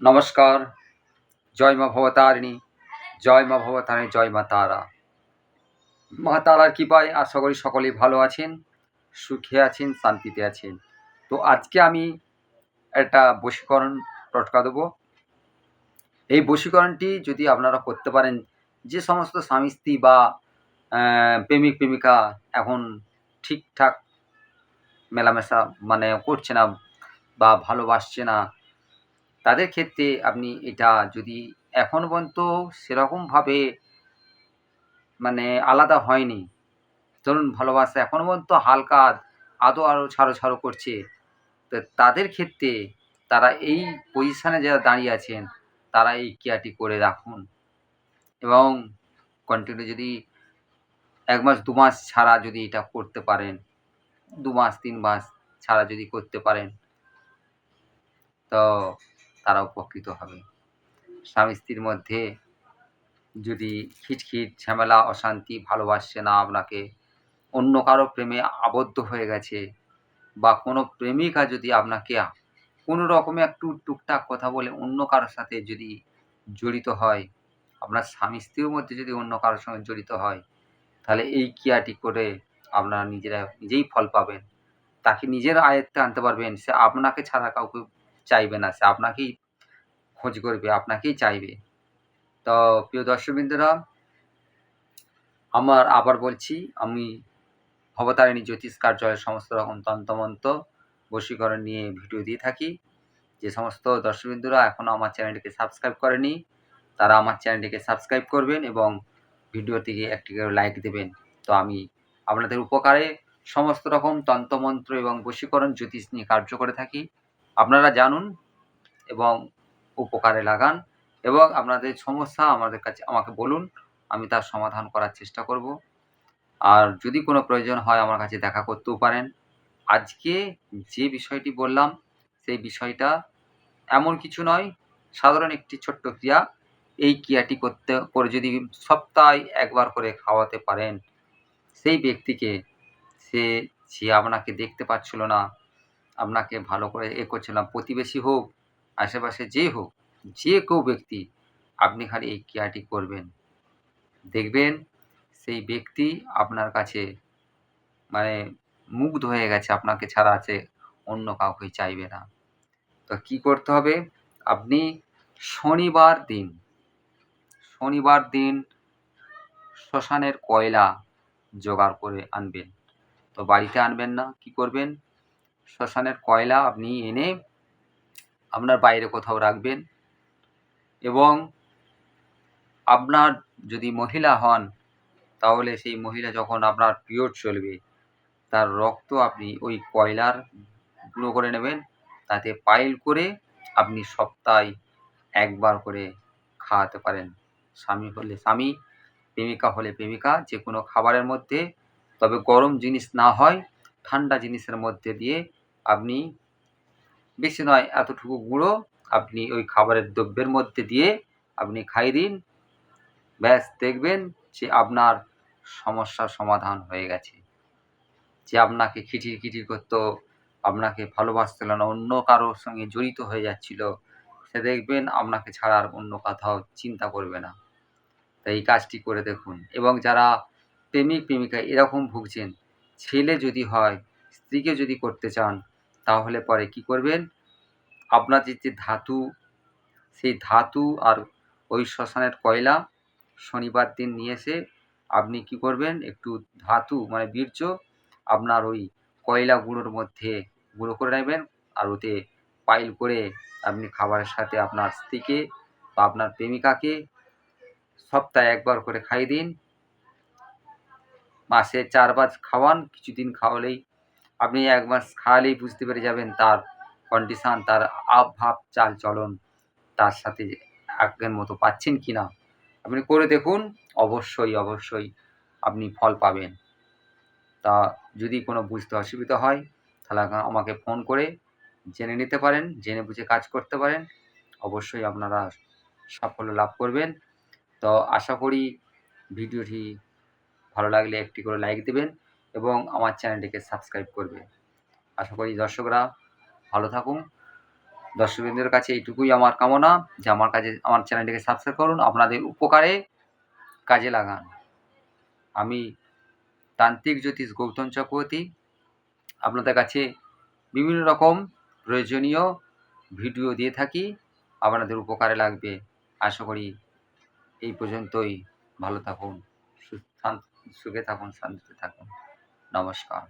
নমস্কার। জয় মা ভবতারিণী, জয় মা ভবতারিণী, জয় মা তারা। মা তারার কৃপায় আশা করি সকলেই ভালো আছেন, সুখে আছেন, শান্তিতে আছেন। তো আজকে আমি একটা বশীকরণ টটকা দেবো। এই বশীকরণটি যদি আপনারা করতে পারেন, যে সমস্ত স্বামী স্ত্রী বা প্রেমিক প্রেমিকা এখন ঠিকঠাক মেলামেশা মানে করছে না বা ভালোবাসছে না তাদের ক্ষেত্রে আপনি এটা যদি এখনও পর্যন্ত সেরকমভাবে মানে আলাদা হয়নি, ধরুন ভালোবাসা এখনও পর্যন্ত হালকা আদো আরও ছাড়ো ছাড়ো করছে, তো তাদের ক্ষেত্রে তারা এই পজিশানে যারা দাঁড়িয়ে আছেন, তারা এই কেয়ারটি করে রাখুন। এবং কন্টিনিউ যদি এক মাস, দু মাস ছাড়া যদি এটা করতে পারেন, দু মাস, তিন মাস ছাড়া যদি করতে পারেন, তো তারা উপকৃত হবে। স্বামী স্ত্রীর মধ্যে যদি খিটখিট, ঝামেলা, অশান্তি ভালোবাসছে না আপনাকে, অন্য কারও প্রেমে আবদ্ধ হয়ে গেছে বা কোনো প্রেমিকা যদি আপনাকে কোনো রকমে একটু টুকটাক কথা বলে অন্য কারোর সাথে যদি জড়িত হয়, আপনার স্বামী স্ত্রীর মধ্যে যদি অন্য কারোর সঙ্গে জড়িত হয়, তাহলে এই ক্রিয়াটি করে আপনারা নিজেরা নিজেই ফল পাবেন। তাকে নিজের আয়ত্তে আনতে পারবেন। সে আপনাকে ছাড়া কাউকে চাইবে না, সে আপনাকেই খোঁজ করবে, আপনাকেই চাইবে। তো প্রিয় দর্শকবৃন্দরা, আমার আবার বলছি, আমি ভবতারিণী জ্যোতিষ কার্যালয়ের সমস্ত রকম তন্ত্রমন্ত্র, বশীকরণ নিয়ে ভিডিও দিয়ে থাকি। যে সমস্ত দর্শকবৃন্দরা এখনও আমার চ্যানেলটিকে সাবস্ক্রাইব করেনি, তারা আমার চ্যানেলটিকে সাবস্ক্রাইব করবেন এবং ভিডিওটিকে একটি করে লাইক দেবেন। তো আমি আপনাদের উপকারে সমস্ত রকম তন্ত্রমন্ত্র এবং বশীকরণ জ্যোতিষ নিয়ে কার্য করে থাকি। আপনারা জানুন এবং উপকারে লাগান এবং আপনাদের সমস্যা আমাদের কাছে, আমাকে বলুন, আমি তার সমাধান করার চেষ্টা করব। আর যদি কোনো প্রয়োজন হয় আমার কাছে দেখা করতেও পারেন। আজকে যে বিষয়টি বললাম, সেই বিষয়টা এমন কিছু নয়, সাধারণ একটি ছোট্ট ক্রিয়া। এই ক্রিয়াটি করতে, করে যদি সপ্তাহে একবার করে খাওয়াতে পারেন, সেই ব্যক্তিকে সে যে আপনাকে দেখতে পাচ্ছিল না আপনাকে ভালো করে এ করছিলাম। প্রতিবেশী হোক, আশেপাশে যে হোক, যে কেউ ব্যক্তি আপনি খালি এই ক্রিয়াটি করবেন। দেখবেন সেই ব্যক্তি আপনার কাছে মানে মুগ্ধ হয়ে গেছে, আপনাকে ছাড়া আছে, অন্য কাউকে চাইবে না। তো কি করতে হবে? আপনি শনিবার দিন শনিবার দিন শ্মশানের কয়লা জোগাড় করে আনবেন। তো বাড়িতে আনবেন না, কি করবেন? শ্মশানের কয়লা আপনি এনে আপনার বাইরে কোথাও রাখবেন এবং আপনার যদি মহিলা হন, তাহলে সেই মহিলা যখন আপনার পিরিয়ড চলবে, তার রক্ত আপনি ওই কয়লার গুঁড়ো করে নেবেন, তাতে পাইল করে আপনি সপ্তাহে একবার করে খাওয়াতে পারেন। স্বামী হলে স্বামী, প্রেমিকা হলে প্রেমিকা যে কোনো খাবারের মধ্যে। তবে গরম জিনিস না হয় ঠান্ডা জিনিসের মধ্যে দিয়ে আপনি বেশি নয় এতটুকু গুঁড়ো আপনি ওই খাবারের দ্রব্যের মধ্যে দিয়ে আপনি খাইয়ে দিন। ব্যাস, দেখবেন যে আপনার সমস্যার সমাধান হয়ে গেছে। যে আপনাকে খিটির খিটির করতো, আপনাকে ভালোবাসছিল না, অন্য কারোর সঙ্গে জড়িত হয়ে যাচ্ছিল, সে দেখবেন আপনাকে ছাড়া আর অন্য কোথাও চিন্তা করবে না। তাই এই কাজটি করে দেখুন। এবং যারা প্রেমিক, প্রেমিকা এরকম ভুগছেন ছেলে যদি হয়, স্ত্রীকে যদি করতে চান, তাহলে পরে কি করবেন? আপনার যে ধাতু, সেই ধাতু আর ওই শ্মশানের কয়লা শনিবার দিন নিয়ে এসে আপনি কি করবেন? একটু ধাতু মানে বীর্য আপনার ওই কয়লা গুঁড়োর মধ্যে গুঁড়ো করে নেবেন আর ওতে পাইল করে আপনি খাবারের সাথে আপনার স্ত্রীকে বা আপনার প্রেমিকাকে সপ্তাহে একবার করে খাইয়ে দিন। মাসে চার চারবার খাওয়ান, কিছুদিন খাওয়ালেই আপনি এক মাস খাওয়ালেই বুঝতে পেরে যাবেন তার কন্ডিশান তার আপ ভাব চাল চলন তার সাথে আগের মতো পাচ্ছেন কি না। আপনি করে দেখুন, অবশ্যই অবশ্যই আপনি ফল পাবেন। তা যদি কোনো বুঝতে অসুবিধা হয়, তাহলে আমাকে ফোন করে জেনে নিতে পারেন, জেনে বুঝে কাজ করতে পারেন। অবশ্যই আপনারা সাফল্য লাভ করবেন। তো আশা করি ভিডিওটি ভালো লাগলে একটি করে লাইক দেবেন এবং আমার চ্যানেলটিকে সাবস্ক্রাইব করবে আশা করি দর্শকরা ভালো থাকুন। দর্শকবৃন্দের কাছে এইটুকুই আমার কামনা যে আমার কাছে আমার চ্যানেলটিকে সাবস্ক্রাইব করুন, আপনাদের উপকারে কাজে লাগান। আমি তান্ত্রিক জ্যোতিষ গৌতম চক্রবর্তী, আপনাদের কাছে বিভিন্ন রকম প্রয়োজনীয় ভিডিও দিয়ে থাকি, আপনাদের উপকারে লাগবে। আশা করি এই পর্যন্তই। ভালো থাকুন সু- শান- সুখে থাকুন শান্তিতে থাকুন। নমস্কার।